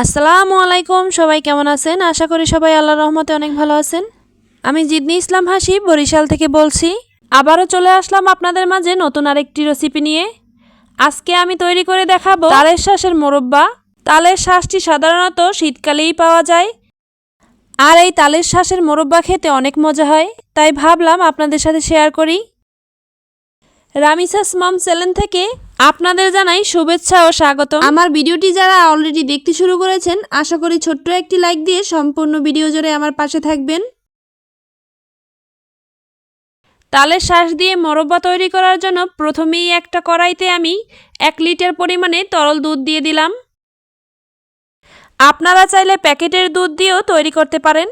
আসসালামু আলাইকুম, সবাই কেমন আছেন? আশা করি সবাই আল্লাহ রহমতে অনেক ভালো আছেন। আমি জিদনি ইসলাম হাসি, বরিশাল থেকে বলছি। আবারও চলে আসলাম আপনাদের মাঝে নতুন আরেকটি রেসিপি নিয়ে। আজকে আমি তৈরি করে দেখাবো তালের শ্বাসের মোরব্বা। তালের শ্বাসটি সাধারণত শীতকালেই পাওয়া যায়। আর এই তালের শ্বাসের মোরব্বা খেতে অনেক মজা হয়, তাই ভাবলাম আপনাদের সাথে শেয়ার করি। রামিসাস মম চ্যানেল থেকে আপনাদের জানাই শুভেচ্ছা ও স্বাগত আমার ভিডিওটি যারা অলরেডি দেখতে শুরু করেছেন আশা করি ছোট্ট একটি লাইক দিয়ে সম্পূর্ণ ভিডিও জুড়ে আমার পাশে থাকবেন। তালের শ্বাস দিয়ে মরব্বা তৈরি করার জন্য প্রথমেই একটা কড়াইতে আমি এক লিটার পরিমাণে তরল দুধ দিয়ে দিলাম। আপনারা চাইলে প্যাকেটের দুধ দিয়েও তৈরি করতে পারেন।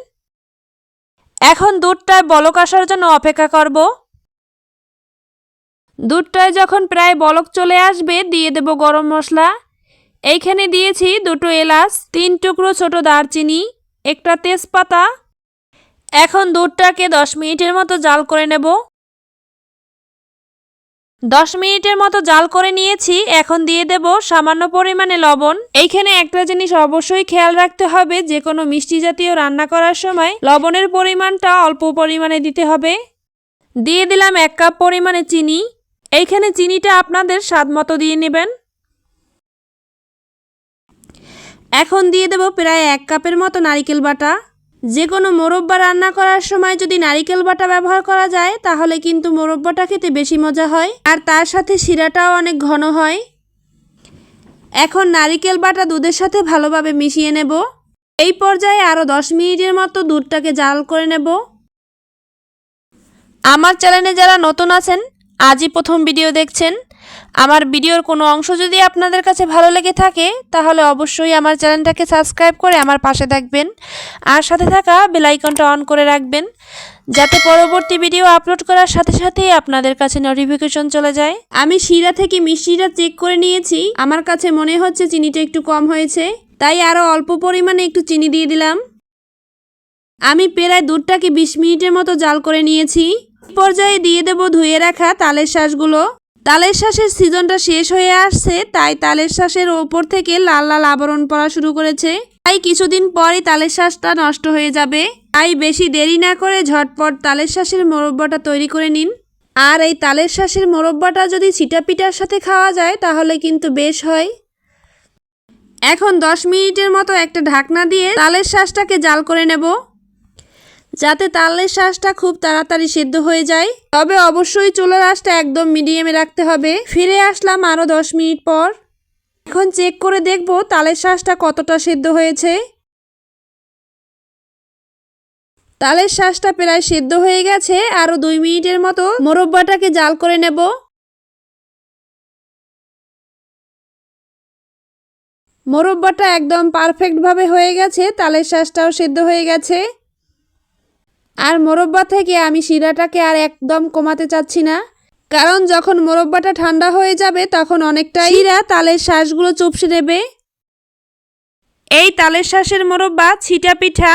এখন দুধটায় বলক আসার জন্য অপেক্ষা করব। দুধটায় যখন প্রায় বলক চলে আসবে, দিয়ে দেব গরম মশলা। এইখানে দিয়েছি দুটো এলাচ, তিন টুকরো ছোট দারচিনি, একটা তেজপাতা। এখন দুধটাকে দশ মিনিটের মতো জাল করে নেব। দশ মিনিটের মতো জাল করে নিয়েছি, এখন দিয়ে দেব সামান্য পরিমাণে লবণ। এইখানে একটা জিনিস অবশ্যই খেয়াল রাখতে হবে, যে কোনো মিষ্টি জাতীয় রান্না করার সময় লবণের পরিমাণটা অল্প পরিমাণে দিতে হবে। দিয়ে দিলাম এক কাপ পরিমাণে চিনি। এইখানে চিনিটা আপনাদের স্বাদ মতো দিয়ে নেবেন। এখন দিয়ে দেব প্রায় এক কাপের মতো নারিকেল বাটা। যে কোনো মোরব্বা রান্না করার সময় যদি নারিকেল বাটা ব্যবহার করা যায়, তাহলে কিন্তু মোরব্বাটা খেতে বেশি মজা হয়। আর তার সাথে শিরাটাও অনেক ঘন হয়। এখন নারিকেল বাটা দুধের সাথে ভালোভাবে মিশিয়ে নেব। এই পর্যায়ে আরও দশ মিনিটের মতো দুধটাকে জাল করে নেব। আমার চ্যানেলে যারা নতুন আছেন আজই প্রথম ভিডিও দেখছেন। আমার ভিডিওর কোনো অংশ যদি আপনাদের কাছে ভালো লেগে থাকে, তাহলে অবশ্যই আমার চ্যানেলটাকে সাবস্ক্রাইব করে আমার পাশে থাকবেন। আর সাথে থাকা বেলাইকনটা অন করে রাখবেন, যাতে পরবর্তী ভিডিও আপলোড করার সাথে সাথেই আপনাদের কাছে নোটিফিকেশন চলে যায়। আমি শিরা থেকে মিষ্টিটা চেক করে নিয়েছি। আমার কাছে মনে হচ্ছে চিনিটা একটু কম হয়েছে, তাই আরও অল্প পরিমাণে একটু চিনি দিয়ে দিলাম। আমি প্রায় দুধটাকে বিশ মিনিটের মতো জাল করে নিয়েছি। পর্যায়ে দিয়ে দেব ধুয়ে রাখা তালের শ্বাসগুলো তালের শ্বাসের সিজনটা শেষ হয়ে আসছে, তাই তালের শ্বাসের ওপর থেকে লাল লাল আবরণ পড়া শুরু করেছে। তাই কিছুদিন পরই তালের শ্বাসটা নষ্ট হয়ে যাবে। তাই বেশি দেরি না করে ঝটপট তালের শ্বাসের মোরব্বাটা তৈরি করে নিন। আর এই তালের শ্বাসের মোরব্বাটা যদি ছিটা পিঠার সাথে খাওয়া যায়, তাহলে কিন্তু বেশ হয়। এখন দশ মিনিটের মতো একটা ঢাকনা দিয়ে তালের শ্বাসটাকে জাল করে নেব। যাতে তালের শ্বাসটা খুব তাড়াতাড়ি সেদ্ধ হয়ে যায়। তবে অবশ্যই চুলার আঁচটা একদম মিডিয়ামে রাখতে হবে। ফিরে আসলাম আরও দশ মিনিট পর। এখন চেক করে দেখব তালের শ্বাসটা কতটা সেদ্ধ হয়েছে। তালের শ্বাসটা প্রায় সেদ্ধ হয়ে গেছে। আরও দুই মিনিটের মতো মোরব্বাটাকে জাল করে নেব। মোরব্বাটা একদম পারফেক্টভাবে হয়ে গেছে। তালের শ্বাসটাও সেদ্ধ হয়ে গেছে। আর মোরব্বা থেকে আমি শিরাটাকে আর একদম কমাতে চাচ্ছি না। কারণ যখন মোরব্বাটা ঠান্ডা হয়ে যাবে, তখন অনেকটা শিরা তালের শ্বাসগুলো চুপসে নেবে এই তালের শ্বাসের মোরব্বা ছিটা পিঠা,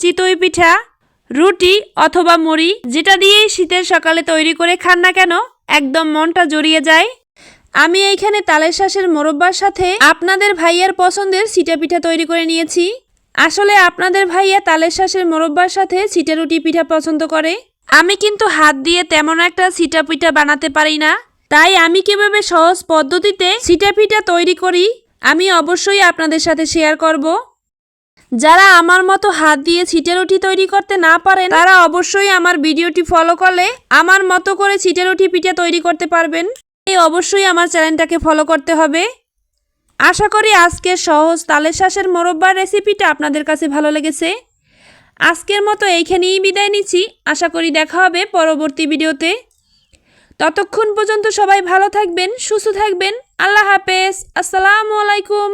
চিতই পিঠা, রুটি অথবা মুড়ি, যেটা দিয়েই শীতের সকালে তৈরি করে খান না কেন, একদম মনটা জড়িয়ে যায়। আমি এইখানে তালের শ্বাসের মোরব্বার সাথে আপনাদের ভাইয়ার পছন্দের সিটা পিঠা তৈরি করে নিয়েছি। আসলে আপনাদের ভাইয়া তালের শ্বাসের মোরব্বার সাথে ছিটা রুটি পিঠা পছন্দ করে? আমি কিন্তু হাত দিয়ে তেমন একটা সিটা পিঠা বানাতে পারি না। তাই আমি কীভাবে সহজ পদ্ধতিতে সিটা পিঠা তৈরি করি, আমি অবশ্যই আপনাদের সাথে শেয়ার করব। যারা আমার মতো হাত দিয়ে ছিটে রুটি তৈরি করতে না পারেন, তারা অবশ্যই আমার ভিডিওটি ফলো করলে আমার মতো করে ছিটে রুটি পিঠা তৈরি করতে পারবেন। এই অবশ্যই আমার চ্যানেলটাকে ফলো করতে হবে। আশা করি আজকের সহজ তালের শ্বাসের মোরব্বার রেসিপিটা আপনাদের কাছে ভালো লেগেছে। আজকের মতো এইখানেই বিদায় নিচ্ছি। আশা করি দেখা হবে পরবর্তী ভিডিওতে। ততক্ষণ পর্যন্ত সবাই ভালো থাকবেন, সুস্থ থাকবেন। আল্লাহ হাফেজ। আসসালামু আলাইকুম।